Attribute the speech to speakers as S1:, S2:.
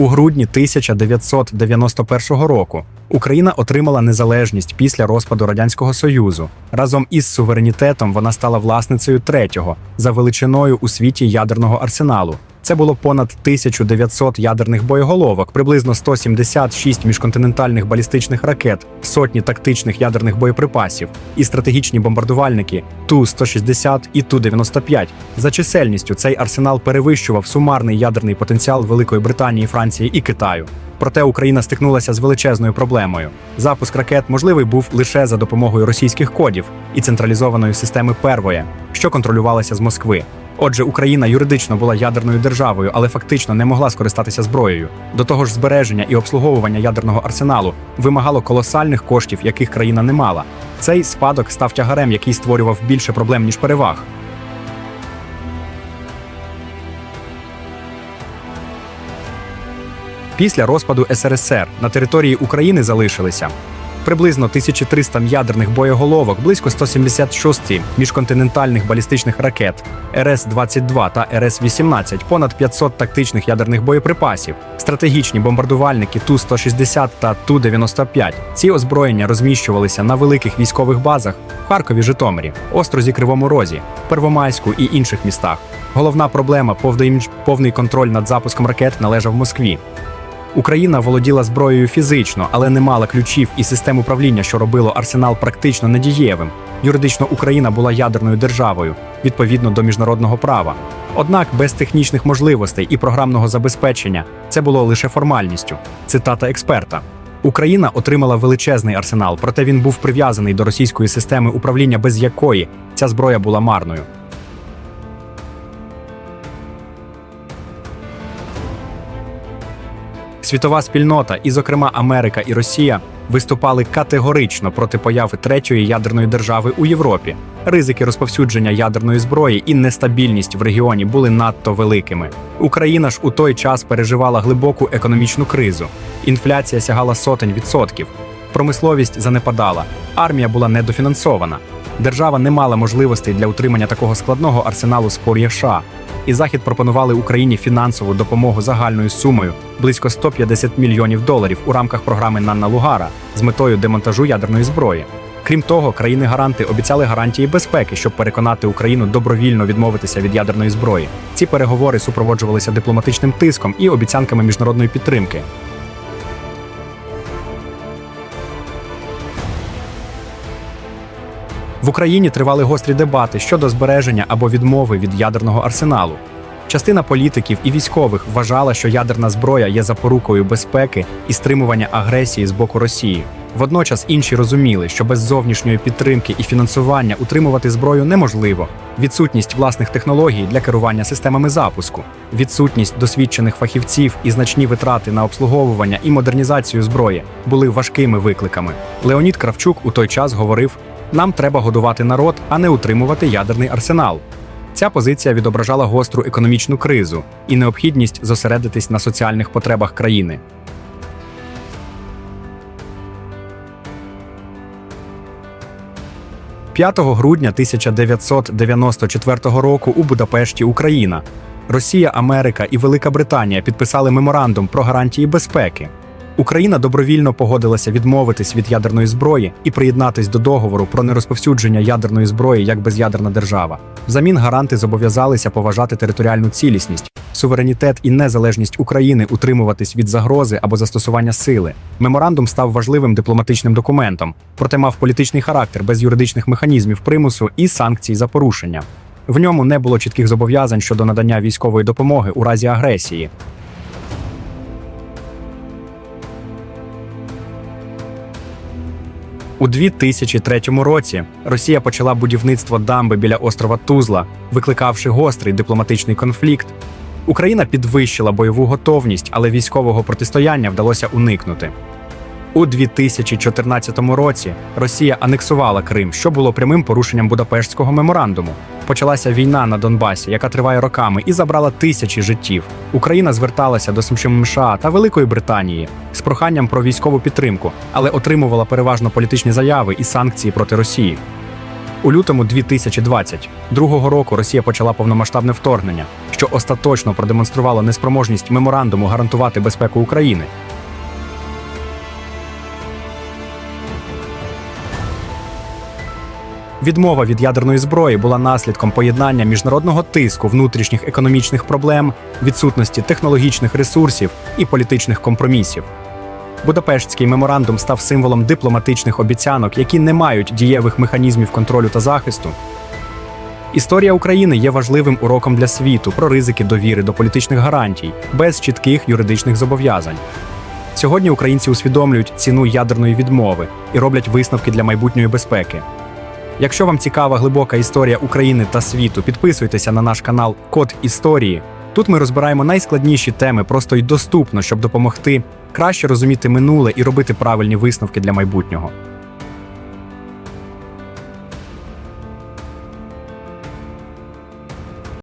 S1: У грудні 1991 року Україна отримала незалежність після розпаду Радянського Союзу. Разом із суверенітетом вона стала власницею третього за величиною у світі ядерного арсеналу. Це було понад 1900 ядерних боєголовок, приблизно 176 міжконтинентальних балістичних ракет, сотні тактичних ядерних боєприпасів і стратегічні бомбардувальники Ту-160 і Ту-95. За чисельністю цей арсенал перевищував сумарний ядерний потенціал Великої Британії, Франції і Китаю. Проте Україна стикнулася з величезною проблемою. Запуск ракет можливий був лише за допомогою російських кодів і централізованої системи Первоє, що контролювалася з Москви. Отже, Україна юридично була ядерною державою, але фактично не могла скористатися зброєю. До того ж, збереження і обслуговування ядерного арсеналу вимагало колосальних коштів, яких країна не мала. Цей спадок став тягарем, який створював більше проблем ніж переваг. Після розпаду СРСР на території України залишилися приблизно 1300 ядерних боєголовок, близько 176 міжконтинентальних балістичних ракет РС-22 та РС-18, понад 500 тактичних ядерних боєприпасів, стратегічні бомбардувальники Ту-160 та Ту-95. Ці озброєння розміщувалися на великих військових базах в Харкові, Житомирі, Острозі Кривому Розі, Первомайську і інших містах. Головна проблема повний контроль над запуском ракет належав Москві. Україна володіла зброєю фізично, але не мала ключів і систем управління, що робило арсенал практично недієвим. Юридично Україна була ядерною державою відповідно до міжнародного права. Однак без технічних можливостей і програмного забезпечення це було лише формальністю. Цитата експерта. Україна отримала величезний арсенал, проте він був прив'язаний до російської системи управління, без якої ця зброя була марною. Світова спільнота, і, зокрема, Америка і Росія, виступали категорично проти появи третьої ядерної держави у Європі. Ризики розповсюдження ядерної зброї і нестабільність в регіоні були надто великими. Україна ж у той час переживала глибоку економічну кризу. Інфляція сягала сотень відсотків. Промисловість занепадала, армія була недофінансована. Держава не мала можливостей для утримання такого складного арсеналу спор'я США. І Захід пропонували Україні фінансову допомогу загальною сумою близько 150 мільйонів доларів у рамках програми Нанна Лугара з метою демонтажу ядерної зброї. Крім того, країни-гаранти обіцяли гарантії безпеки, щоб переконати Україну добровільно відмовитися від ядерної зброї. Ці переговори супроводжувалися дипломатичним тиском і обіцянками міжнародної підтримки. В Україні тривали гострі дебати щодо збереження або відмови від ядерного арсеналу. Частина політиків і військових вважала, що ядерна зброя є запорукою безпеки і стримування агресії з боку Росії. Водночас інші розуміли, що без зовнішньої підтримки і фінансування утримувати зброю неможливо. Відсутність власних технологій для керування системами запуску, відсутність досвідчених фахівців і значні витрати на обслуговування і модернізацію зброї були важкими викликами. Леонід Кравчук у той час говорив: нам треба годувати народ, а не утримувати ядерний арсенал. Ця позиція відображала гостру економічну кризу і необхідність зосередитись на соціальних потребах країни. «5 грудня 1994 року у Будапешті, Україна, Росія, Америка і Велика Британія підписали меморандум про гарантії безпеки. Україна добровільно погодилася відмовитись від ядерної зброї і приєднатись до договору про нерозповсюдження ядерної зброї як безядерна держава. Взамін гаранти зобов'язалися поважати територіальну цілісність, суверенітет і незалежність України утримуватись від загрози або застосування сили. Меморандум став важливим дипломатичним документом, проте мав політичний характер без юридичних механізмів примусу і санкцій за порушення. В ньому не було чітких зобов'язань щодо надання військової допомоги у разі агресії. У 2003 році Росія почала будівництво дамби біля острова Тузла, викликавши гострий дипломатичний конфлікт. Україна підвищила бойову готовність, але військового протистояння вдалося уникнути. У 2014 році Росія анексувала Крим, що було прямим порушенням Будапештського меморандуму. Почалася війна на Донбасі, яка триває роками, і забрала тисячі життів. Україна зверталася до США та Великої Британії з проханням про військову підтримку, але отримувала переважно політичні заяви і санкції проти Росії. У лютому 2022 року Росія почала повномасштабне вторгнення, що остаточно продемонструвало неспроможність меморандуму гарантувати безпеку України. Відмова від ядерної зброї була наслідком поєднання міжнародного тиску, внутрішніх економічних проблем, відсутності технологічних ресурсів і політичних компромісів. Будапештський меморандум став символом дипломатичних обіцянок, які не мають дієвих механізмів контролю та захисту. Історія України є важливим уроком для світу про ризики довіри до політичних гарантій без чітких юридичних зобов'язань. Сьогодні українці усвідомлюють ціну ядерної відмови і роблять висновки для майбутньої безпеки. Якщо вам цікава глибока історія України та світу, підписуйтеся на наш канал Код Історії. Тут ми розбираємо найскладніші теми просто й доступно, щоб допомогти краще розуміти минуле і робити правильні висновки для майбутнього.